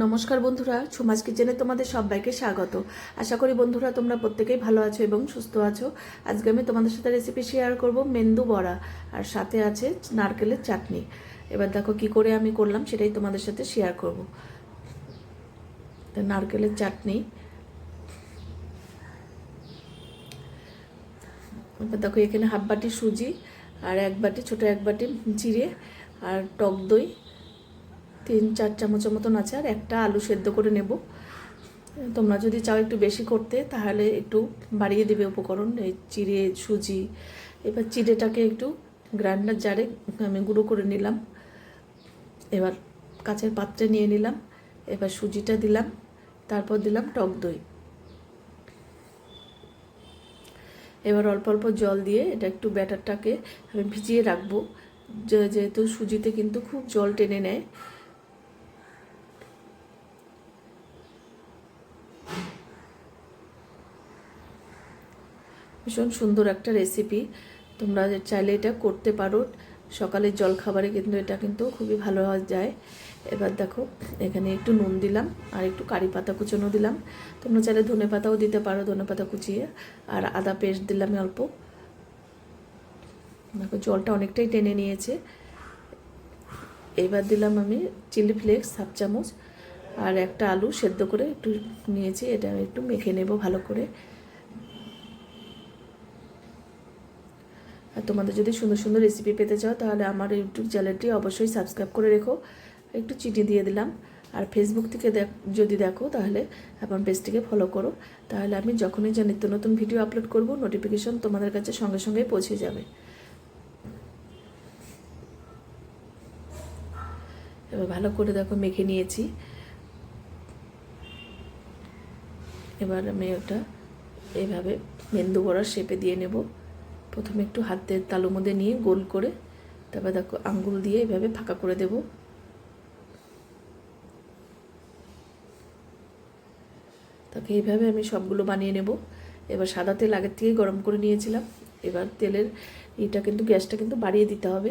নমস্কার বন্ধুরা সুমাজ কিচেনে তোমাদের সবাইকে স্বাগত। আশা করি বন্ধুরা তোমরা প্রত্যেকেই ভালো আছো এবং সুস্থ আছো। আজকে আমি তোমাদের সাথে রেসিপি শেয়ার করব মেন্দু বড়া, আর সাথে আছে নারকেলের চাটনি। এবার দেখো কি করে আমি করলাম সেটাই তোমাদের সাথে শেয়ার করব। নারকেলের চাটনি। এবার দেখো এখানে হাফ বাটি সুজি আর এক বাটি, ছোটো এক বাটি জিরে আর টক দই। তিন, চার চামচের মতন আছে, আর একটা আলু সেদ্ধ করে নেব। তোমরা যদি চাও একটু বেশি করতে, তাহলে একটু বাড়িয়ে দেবে উপকরণ, এই চিড়ে, সুজি। এবার চিড়েটাকে একটু গ্রাইন্ডার জারে আমি গুঁড়ো করে নিলাম। এবার কাচের পাত্রে নিয়ে নিলাম, এবার সুজিটা দিলাম, তারপর দিলাম টক দই। এবার অল্প অল্প জল দিয়ে এটা একটু ব্যাটারটাকে আমি ভিজিয়ে রাখব যেহেতু সুজিতে কিন্তু খুব জল টেনে নেয় ভীষণ সুন্দর একটা রেসিপি তোমরা চাইলে এটা করতে পারো। সকালের জল খাবারে কিন্তু এটা কিন্তু খুবই ভালো হওয়া যায়। এবার দেখো, এখানে একটু নুন দিলাম আর একটু কারি পাতা কুচনো দিলাম। তোমরা চাইলে ধনে পাতাও দিতে পারো, ধনে পাতা কুচিয়ে। আর আদা পেস্ট দিলাম অল্প। দেখো, জলটা অনেকটাই টেনে নিয়েছে। এবার দিলাম আমি চিলি ফ্লেক্স হাফ চামচ। আর একটা আলু সেদ্ধ করে একটু নিয়েছি, এটা আমি একটু মেখে নেব ভালো করে। আর তোমাদের যদি সুন্দর সুন্দর রেসিপি পেতে চাও, তাহলে আমার ইউটিউব চ্যানেলটি অবশ্যই সাবস্ক্রাইব করে রেখো। একটু চিনি দিয়ে দিলাম। আর ফেসবুক থেকে দেখ, যদি দেখো, তাহলে আমার পেজটিকে ফলো করো। তাহলে আমি যখনই যা নিত্য নতুন ভিডিও আপলোড করব নোটিফিকেশন তোমাদের কাছে সঙ্গে সঙ্গে পৌঁছে যাবে। এবার ভালো করে দেখো, মেখে নিয়েছি। এবার আমি ওটা এইভাবে মেন্দু বড়ার শেপে দিয়ে নেব। প্রথমে একটু হাতের তালুর মধ্যে নিয়ে গোল করে, তারপর দেখো আঙ্গুল দিয়ে এভাবে ফাঁকা করে দেব। তাকে এইভাবে আমি সবগুলো বানিয়ে নেব। এবার সাদা তেল আগের থেকেই গরম করে নিয়েছিলাম। এবার তেলের এটা কিন্তু, গ্যাসটা কিন্তু বাড়িয়ে দিতে হবে।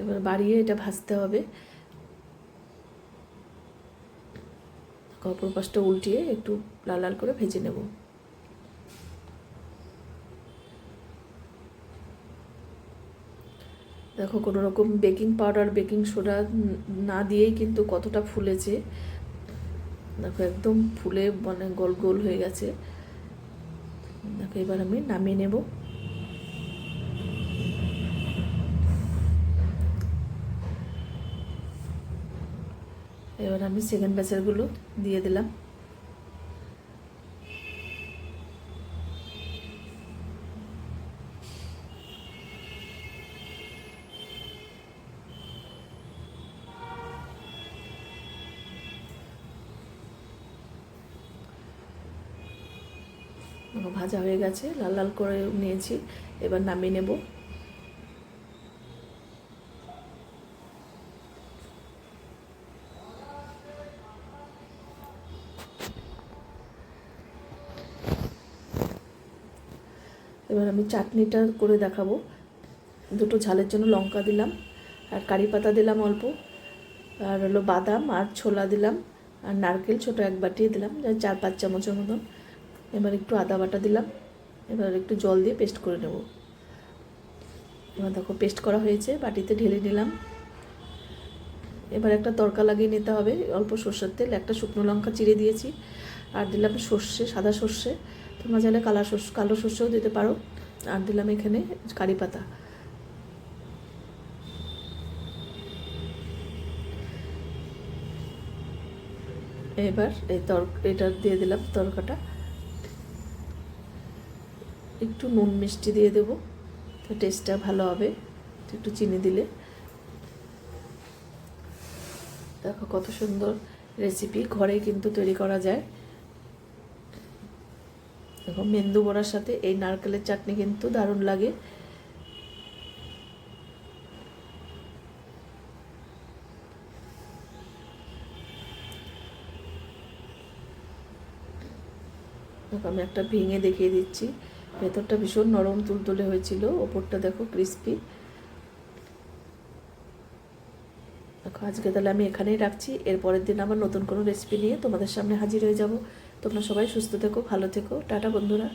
এবার বাড়িয়ে এটা ভাজতে হবে। অপর পাশটা উল্টিয়ে একটু লাল লাল করে ভেজে নেব। দেখো কোনো রকম বেকিং পাউডার, বেকিং সোডা না দিয়েই কিন্তু কতটা ফুলেছে। দেখো, একদম ফুলে মানে গোল গোল হয়ে গেছে। দেখো, এবার আমি নামিয়ে নেব। এবার আমি সেকেন্ড ব্যাচেরগুলো দিয়ে দিলাম। ভাজা হয়ে গেছে। লাল লাল করে নিয়েছি। এবার নামিয়ে নেব। এবার আমি চাটনিটা করে দেখাবো। দুটো ঝালের জন্য লঙ্কা দিলাম, আর কারি পাতা দিলাম অল্প, আর হলো বাদাম আর ছোলা দিলাম, আর নারকেল ছোটো এক বাটি দিলাম চার পাঁচ চামচের মতন। এবার একটু আদা বাটা দিলাম। এবার একটু জল দিয়ে পেস্ট করে নেব। এবার দেখো পেস্ট করা হয়েছে, বাটিতে ঢেলে নিলাম। এবার একটা তরকা লাগিয়ে নিতে হবে, অল্প সর্ষের তেল, একটা শুকনো লঙ্কা চিড়ে দিয়েছি, আর দিলাম সর্ষে, সাদা সর্ষে। তোমরা চাইলে কালা সর্ষে, কালো সর্ষেও দিতে পারো। আর দিলাম এখানে কারি পাতা। এবার এই তর, এটা দিয়ে দিলাম তরকাটা। একটু নুন মিষ্টি দিয়ে দেবো। তো টেস্টটা ভালো হবে। একটু চিনি দিলে। দেখো কত সুন্দর রেসিপি ঘরে কিন্তু তৈরি করা যায়। দেখো মেন্দু বড়ার সাথে এই নারকেলের চাটনি কিন্তু দারুণ লাগে। আমি একটা ভেঙে দেখিয়ে দিচ্ছি। ভেতরটা ভীষণ নরম তুলতুলে হয়েছিল, ওপরটা দেখো ক্রিস্পি দেখো, আজকে তাহলে আমি এখানেই রাখছি। এরপরের দিন আবার নতুন কোনো রেসিপি নিয়ে তোমাদের সামনে হাজির হয়ে যাব। তোমরা সবাই সুস্থ থেকো, ভালো থেকো। টাটা বন্ধুরা।